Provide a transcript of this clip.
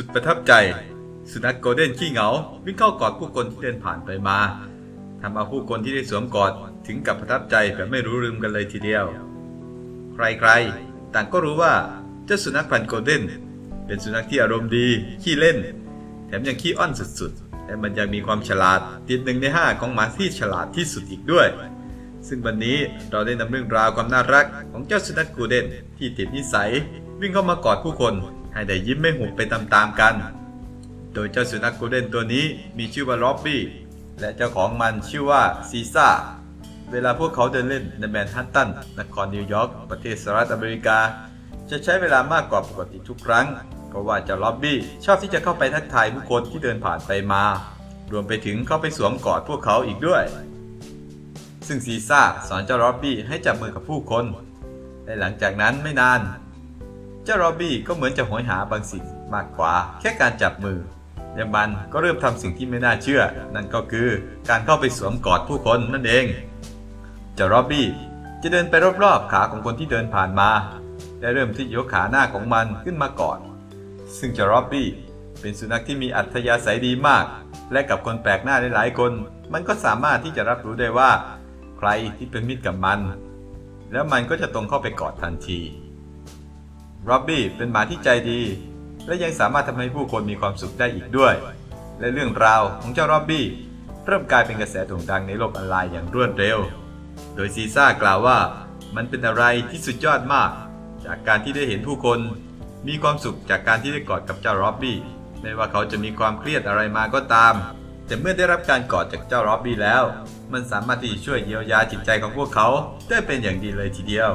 สุดประทับใจ สุนัขโกลเด้นขี้เหงา วิ่งเข้ากอดผู้คนที่เดินผ่านไปมาทำเอาผู้คนที่ได้สวมกอดถึงกับประทับใจแบบไม่รู้ลืมกันเลยทีเดียว ใครๆ ต่างก็รู้ว่าเจ้าสุนัขพันธุ์โกลเด้นเป็นสุนัขที่อารมณ์ดีขี้เล่น แถมยังขี้อ้อนสุดๆและมันยังมีความฉลาดติดหนึ่งในห้าของหมาที่ฉลาดที่สุดอีกด้วย ซึ่งวันนี้เราได้นำเรื่องราวความน่ารักของเจ้าสุนัขกลเด้นที่ติดนิสัย วิ่งเข้ามากอดผู้คน ให้ได้ยิ้มไม่หุบไปตามๆกัน โดยเจ้าสุนัขโกลเด้นตัวนี้มีชื่อว่าล็อบบี้ และเจ้าของมันชื่อว่าซีซ่า เวลาพวกเขาเดินเล่นในแมนฮัตตัน นครนิวยอร์ก ประเทศสหรัฐอเมริกา จะใช้เวลามากกว่าปกติทุกครั้ง เพราะว่าเจ้าล็อบบี้ชอบที่จะเข้าไปทักทายผู้คนที่เดินผ่านไปมา รวมไปถึงเข้าไปสวมกอดพวกเขาอีกด้วย ซึ่งซีซ่าสอนเจ้าล็อบบี้ให้จับมือกับผู้คน และหลังจากนั้นไม่นาน จ้าโรบี้ก็เหมือนจะโหยหาบางสิ่งมากกว่า แค่การจับมือและมันก็เริ่มทำสิ่งที่ไม่น่าเชื่อ นั่นก็คือการเข้าไปสวมกอดผู้คนนั่นเองเจ้าโรบบี้จะเดินไปรอบๆขาของคนที่เดินผ่านมาและเริ่มที่ยกขาหน้าของมันขึ้นมาก่อน ซึ่งเจ้าโรบบี้เป็นสุนัขที่มีอัธยาศัยดีมาก และกับคนแปลกหน้าหลายๆคน มันก็สามารถที่จะรับรู้ได้ว่า ใครที่เป็นมิตรกับมัน แล้วมันก็จะตรงเข้าไปกอดทันที ร็อบบี้เป็นหมาที่ใจดี และยังสามารถทำให้ผู้คนมีความสุขได้อีกด้วย และเรื่องราวของเจ้าร็อบบี้เริ่มกลายเป็นกระแสโด่งดังในโลกออนไลน์อย่างรวดเร็ว โดยซีซ่ากล่าวว่ามันเป็นอะไรที่สุดยอดมาก จากการที่ได้เห็นผู้คน มีความสุขจากการที่ได้กอดกับเจ้าร็อบบี้ไม่ว่าเขาจะมีความเครียดอะไรมาก็ตาม แต่เมื่อได้รับการกอดจากเจ้าร็อบบี้แล้ว มันสามารถที่จะช่วยเยียวยาจิตใจของพวกเขาได้เป็นอย่างดีเลยทีเดียว